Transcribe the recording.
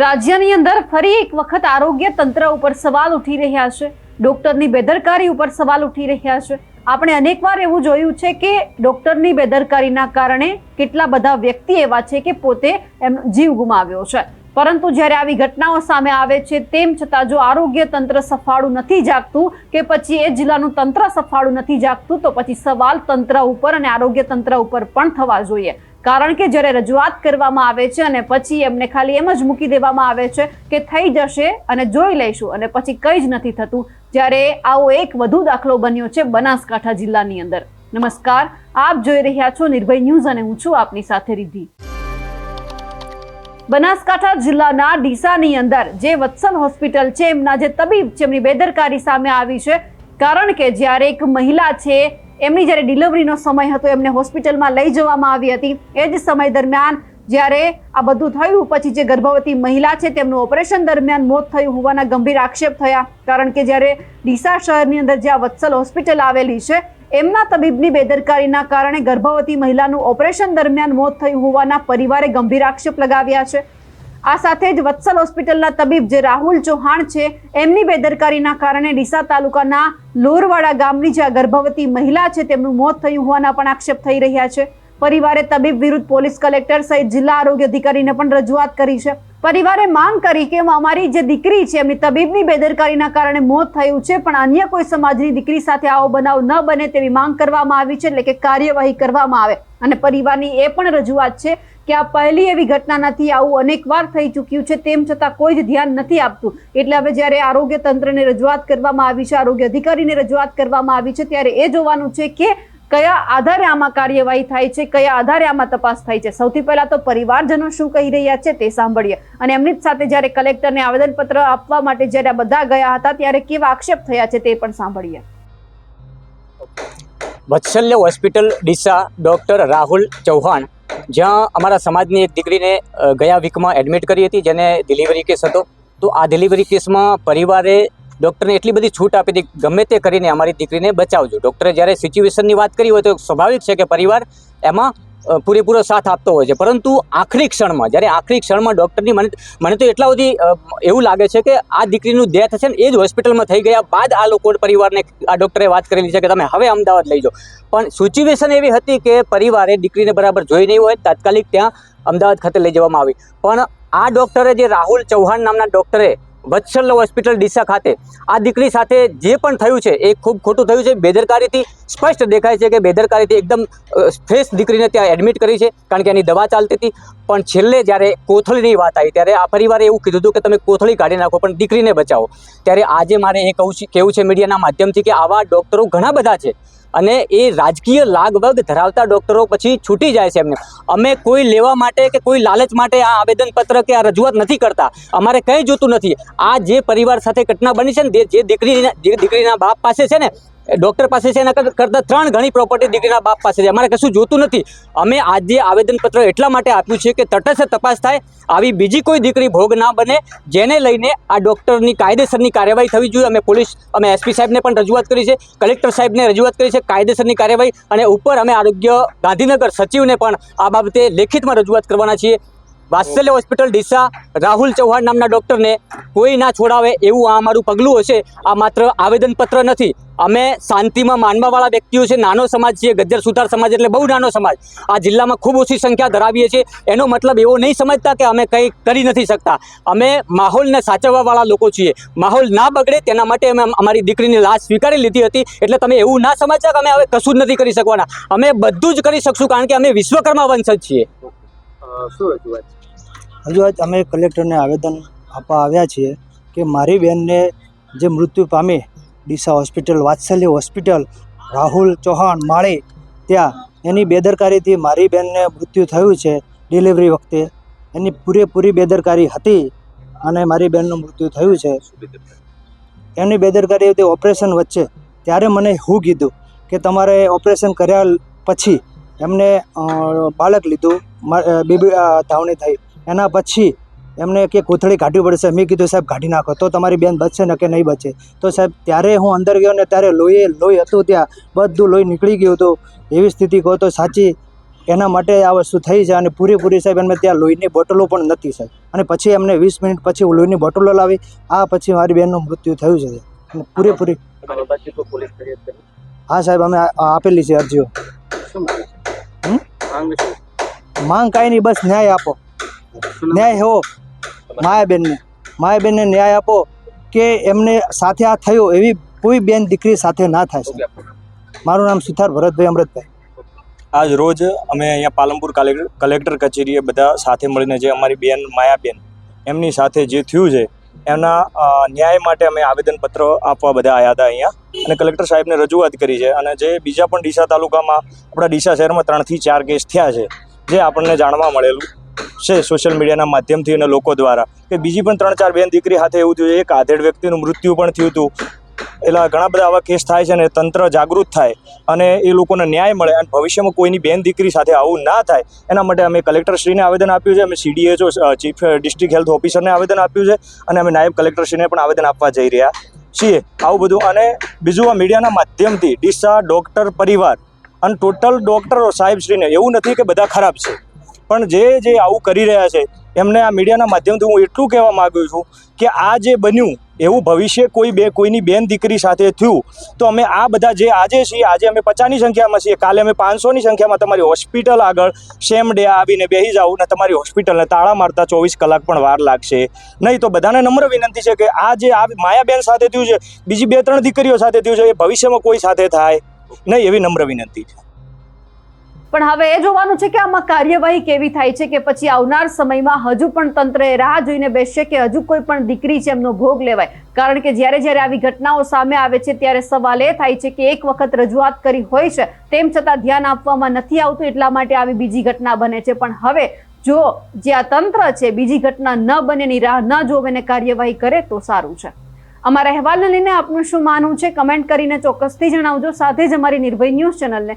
રાજ્યની અંદર ફરી એક વખત આરોગ્ય તંત્ર ઉપર સવાલ ઉઠી રહ્યા છે. ડોક્ટરની બેદરકારી ઉપર સવાલ ઉઠી રહ્યા છે. આપણે અનેકવાર એવું જોયું છે કે ડોક્ટરની બેદરકારીના કારણે કેટલા બધા વ્યક્તિ એવા છે કે પોતે એમનો જીવ ગુમાવ્યો છે. પરંતુ જ્યારે આવી ઘટનાઓ સામે આવે છે તેમ છતાં જો આરોગ્ય તંત્ર સફાળું નથી જાગતું કે પછી એ જિલ્લાનું તંત્ર સફાળું નથી જાગતું તો પછી સવાલ તંત્ર ઉપર અને આરોગ્ય તંત્ર ઉપર પણ થવા જોઈએ. કારણ કે જ્યારે રજૂઆત કરવામાં આવે છે અને પછી એમને ખાલી એમ જ મૂકી દેવામાં આવે છે કે થઈ જશે અને જોઈ લઈશું અને પછી કંઈ જ નથી થતું, જ્યારે આવો એક વધુ દાખલો બન્યો છે બનાસકાંઠા જિલ્લાની અંદર. નમસ્કાર, આપ જોઈ રહ્યા છો નિર્ભય ન્યૂઝ અને હું છું આપની સાથે રિદ્ધિ. બનાસકાંઠા જિલ્લાના ડીસાની અંદર જે વત્સલ હોસ્પિટલ છે, એમના જે તબીબ છે, એમની બેદરકારી સામે આવી છે. કારણ કે જ્યારે એક મહિલા છે એમની જ્યારે ડિલિવરીનો સમય હતો, એમને હોસ્પિટલમાં લઈ જવામાં આવી હતી. એ જ સમય દરમિયાન જ્યારે આ બધું થયું, પછી જે ગર્ભવતી મહિલા છે, તેમનું ઓપરેશન દરમિયાન મોત થયું હોવાના ગંભીર આક્ષેપ થયા. કારણ કે જ્યારે ડીસા શહેરની અંદર જ્યાં વત્સલ હોસ્પિટલ આવેલી છે, એમના તબીબની બેદરકારીના કારણે ગર્ભવતી મહિલાનું ઓપરેશન દરમિયાન મોત થયું હોવાના પરિવારે ગંભીર આક્ષેપ લગાવ્યા છે. આ સાથે જ વત્સલ હોસ્પિટલના તબીબ જે રાહુલ ચૌહાણ છે, એમની બેદરકારીના કારણે ડીસા તાલુકાના લોરવાડા ગામની જે ગર્ભવતી મહિલા છે, તેમનું મોત થયું હોવાના પણ આક્ષેપ થઈ રહ્યા છે. પરિવારે તબીબ વિરુદ્ધ પોલીસ કલેક્ટર સહિત જિલ્લા આરોગ્ય અધિકારીને પણ રજૂઆત કરી છે. પરિવારે માંગ કરી કે અમારી જે દીકરી છે, એમની તબીબની બેદરકારીના કારણે મોત થયું છે, પણ અન્ય કોઈ સમાજની દીકરી સાથે આવો બનાવ ન બને તેવી માંગ કરવામાં આવી છે, એટલે કે કાર્યવાહી કરવામાં આવે. અને પરિવારની એ પણ રજૂઆત છે કે આ પહેલી એવી ઘટના નથી, આવું અનેકવાર થઈ ચૂક્યું છે, તેમ છતાં કોઈ જ ધ્યાન નથી આપતું. એટલે હવે જ્યારે આરોગ્ય તંત્રને રજૂઆત કરવામાં આવી છે, આરોગ્ય અધિકારીને રજૂઆત કરવામાં આવી છે, ત્યારે એ જોવાનું છે કે કયા આધારે આમાં કાર્યવાહી થાય છે, કયા આધારે આમાં તપાસ થાય છે? સૌથી પહેલા તો પરિવારજનો શું કહી રહ્યા છે તે સાંભળીએ. અને એમની જ સાથે જ્યારે કલેક્ટરને આવેદનપત્ર આપવા માટે જ્યારે આ બધા ગયા હતા, ત્યારે કેવા આક્ષેપ થયા છે તે પણ સાંભળીએ. વત્સલ્ય હોસ્પિટલ ડીસા ડૉક્ટર રાહુલ ચૌહાણ, જ્યાં અમારા સમાજની એક દીકરીને ગયા વીકમાં એડમિટ કરી હતી, જેને ડિલિવરી કેસ હતો. તો આ ડિલિવરી કેસમાં પરિવારે ડૉક્ટરને એટલી બધી છૂટ આપી હતી ગમે તે કરીને અમારી દીકરીને બચાવજો. ડૉક્ટરે જ્યારે સિચ્યુએશનની વાત કરી હોય તો સ્વાભાવિક છે કે પરિવાર એમાં પૂરેપૂરો સાથ આપતો હોય છે. પરંતુ આખરી ક્ષણમાં, જ્યારે આખરી ક્ષણમાં ડૉક્ટરની મને મને તો એટલા બધી એવું લાગે છે કે આ દીકરીનું ડેથ છે ને એ જ હોસ્પિટલમાં થઈ ગયા બાદ આ લોકો પરિવારને, આ ડૉક્ટરે વાત કરેલી છે કે તમે હવે અમદાવાદ લઈ જાઓ. પણ સિચ્યુએશન એવી હતી કે પરિવારે દીકરીને બરાબર જોઈ નહીં હોય, તાત્કાલિક ત્યાં અમદાવાદ ખાતે લઈ જવામાં આવી. પણ આ ડૉક્ટરે જે રાહુલ ચૌહાણ નામના ડૉક્ટરે વત્સલ હોસ્પિટલ ડીસા ખાતે. આ દીકરી સાથે જે પણ થયું છે, એ ખૂબ ખોટું થયું છે. બેદરકારીથી સ્પષ્ટ દેખાય છે કે બેદરકારીથી એકદમ ફ્રેશ દીકરીને ત્યાં એડમિટ કરી છે, કારણ કે એની દવા ચાલતી હતી. પણ છેલ્લે જ્યારે કોથળીની વાત આવી, ત્યારે આ પરિવારે એવું કીધું હતું કે તમે કોથળી કાઢી નાખો, પણ દીકરીને બચાવો. ત્યારે આજે મારે એ કહું છે કેવું છે મીડિયાના માધ્યમથી કે આવા ડૉક્ટરો ઘણા બધા છે. અને એ રાજકીય લાગવગ ધરાવતા ડૉક્ટરો પછી છૂટી જાય છે એમને. અમે કોઈ લેવા માટે કે કોઈ લાલચ માટે આ આવેદનપત્ર કે આ રજૂઆત નથી કરતા. અમારે કંઈ જોતું નથી. આ જે પરિવાર સાથે ઘટના બની છે ને, જે- દીકરીના, જે દીકરીના બાપ પાસે છે ને ડૉક્ટર પાસે છે એના કર- કરતાં ત્રણ ઘણી પ્રોપર્ટી દીકરીના બાપ પાસે છે. અમારે કશું જોતું નથી. અમે આજે આવેદનપત્ર એટલા માટે આપ્યું છે કે તટસ્થ તપાસ થાય, આવી બીજી કોઈ દીકરી ભોગ ના બને, જેને લઈને આ ડૉક્ટરની કાયદેસરની કાર્યવાહી થવી જોઈએ. અમે પોલીસ, અમે એસપી સાહેબને પણ રજૂઆત કરી છે, કલેક્ટર સાહેબને રજૂઆત કરી છે કાયદેસરની કાર્યવાહી અને ઉપર અમે આરોગ્ય ગાંધીનગર સચિવને પણ આ બાબતે લેખિતમાં રજૂઆત કરવાના છીએ. વાત્સલ્ય હોસ્પિટલ ડીસા રાહુલ ચૌહાણ નામના ડૉક્ટરને કોઈ ના છોડાવે એવું આ અમારું પગલું હશે. આ માત્ર આવેદનપત્ર નથી. અમે શાંતિમાં માનવાવાળા વ્યક્તિઓ છે. નાનો સમાજ છીએ. ગજ્જર સુથાર સમાજ એટલે બહુ નાનો સમાજ. આ જિલ્લામાં ખૂબ ઓછી સંખ્યા ધરાવીએ છીએ. એનો મતલબ એવો નહીં સમજતા કે અમે કંઈ કરી નથી શકતા. અમે માહોલને સાચવવાવાળા લોકો છીએ. માહોલ ના બગડે તેના માટે અમે અમારી દીકરીની લાશ સ્વીકારી લીધી હતી. એટલે તમે એવું ના સમજતા કે અમે હવે કશું જ નથી કરી શકવાના. અમે બધું જ કરી શકશું કારણ કે અમે વિશ્વકર્મા વંશજ છીએ. શું રજૂઆત હજુ આજ અમે કલેક્ટરને આવેદન આપવા આવ્યા છીએ કે મારી બહેનને જે મૃત્યુ પામી ડીસા હોસ્પિટલ વાત્સલ્ય હોસ્પિટલ રાહુલ ચૌહાણ માળી ત્યાં એની બેદરકારીથી મારી બહેનને મૃત્યુ થયું છે ડિલિવરી વખતે. એની પૂરેપૂરી બેદરકારી હતી અને મારી બહેનનું મૃત્યુ થયું છે. એની બેદરકારી હતી ઓપરેશન વચ્ચે. ત્યારે મને હું કીધું કે તમારે ઓપરેશન કર્યા પછી એમને બાળક લીધું બેબી ધાવણી થઈ. એના પછી એમને કે કોથળી કાઢવી પડશે. મેં કીધું સાહેબ કાઢી નાખો. તો તમારી બેન બચશે ને કે નહીં બચે? તો સાહેબ ત્યારે હું અંદર ગયો ને ત્યારે લોહી લોહી હતું ત્યાં. બધું લોહી નીકળી ગયું હતું. એવી સ્થિતિ કહો તો સાચી. એના માટે આ વસ્તુ થઈ છે અને પૂરેપૂરી સાહેબ એમને ત્યાં લોહીની બોટલો પણ નથી સાહેબ. અને પછી એમને વીસ મિનિટ પછી લોહીની બોટલો લાવી. આ પછી મારી બહેનનું મૃત્યુ થયું છે. અને પૂરેપૂરી હા સાહેબ અમે આપેલી છે અરજીઓ. શું માંગ છે માંગ કાંઈ નહીં, બસ ન્યાય આપો. ન્યાય હો. માયાબેનને. માયાબેનને ન્યાય આપો કે એમને સાથે આ થયો એવી કોઈ બેન દીકરી સાથે ના થાય મારું નામ સુથાર ભરતભાઈ અમૃતભાઈ. આજ રોજ અમે અહીંયા પાલનપુર કલેક્ટર કચેરીએ બધા સાથે મળીને જે અમારી બેન માયાબેન એમની સાથે જે થયું છે એમના ન્યાય માટે અમે આવેદનપત્ર આપવા બધા આવ્યા હતા અહીંયા. અને કલેક્ટર સાહેબને રજૂઆત કરી છે અને જે બીજા પણ ડીસા તાલુકામાં, આપણા ડીસા શહેરમાં ત્રણથી ચાર કેસ થયા છે, જે આપણને જાણવા મળેલું છે સોશિયલ મીડિયાના માધ્યમથી અને લોકો દ્વારા. કે બીજી પણ ત્રણ ચાર બેન દીકરી સાથે એવું થયું એક આધેડ વ્યક્તિનું મૃત્યુ પણ થયું હતું. એટલે ઘણા બધા આવા કેસ થાય છે ને તંત્ર જાગૃત થાય અને એ લોકોને ન્યાય મળે અને ભવિષ્યમાં કોઈની બેન દીકરી સાથે આવું ના થાય, એના માટે અમે કલેક્ટરશ્રીને આવેદન આપ્યું છે, અમે સીડીએચઓ ચીફ ડિસ્ટ્રિક્ટ હેલ્થ ઓફિસરને આવેદન આપ્યું છે અને અમે નાયબ કલેક્ટરશ્રીને પણ આવેદન આપવા જઈ રહ્યા છીએ. આવું બધું. અને બીજું આ મીડિયાના માધ્યમથી ડીસા, ડૉક્ટર પરિવાર અને ટોટલ ડૉક્ટરો સાહેબશ્રીને એવું નથી કે બધા ખરાબ છે. પણ જે જે આવું કરી રહ્યા છે, એમને આ મીડિયાના માધ્યમથી હું એટલું કહેવા માગું છું કે આ જે બન્યું એવું ભવિષ્ય કોઈ બે, કોઈની બેન દીકરી સાથે થયું, તો અમે આ બધા જે આજે છીએ, આજે અમે પચાસની સંખ્યામાં છીએ, કાલે અમે પાંચસોની સંખ્યામાં તમારી હોસ્પિટલ આગળ સેમ ડે આવીને બેસી જાવ ને તમારી હોસ્પિટલને તાળા મારતા ચોવીસ કલાક પણ વાર લાગશે. નહીં તો બધાને નમ્ર વિનંતી છે કે આ જે આ માયાબેન સાથે થયું છે, બીજી બે, ત્રણ દીકરીઓ સાથે થયું છે, એ ભવિષ્યમાં કોઈ સાથે થાય? નહીં, એવી નમ્ર વિનંતી છે. પણ હવે એ જોવાનું છે કે આમાં કાર્યવાહી કેવી થાય છે કે પછી આવનાર સમયમાં હજુ પણ તંત્રએ રાહ જોઈને બેસશે કે હજુ કોઈ પણ દીકરી છે એમનો ભોગ લેવાય? કારણ કે જ્યારે જ્યારે આવી ઘટનાઓ સામે આવે છે ત્યારે સવાલ એ થાય છે કે એક વખત રજૂઆત કરી હોય છે, તેમ છતાં ધ્યાન આપવામાં નથી આવતું એટલા માટે આવી બીજી ઘટના બને છે. પણ હવે જો જે આ તંત્ર છે બીજી ઘટના ન બનેની રાહ ન જોવે ને કાર્યવાહી કરે તો સારું છે. અમારા અહેવાલને લઈને આપનું શું માનવું છે? કમેન્ટ કરીને ચોક્કસથી જણાવજો. સાથે જ અમારી નિર્ભય ન્યૂઝ ચેનલને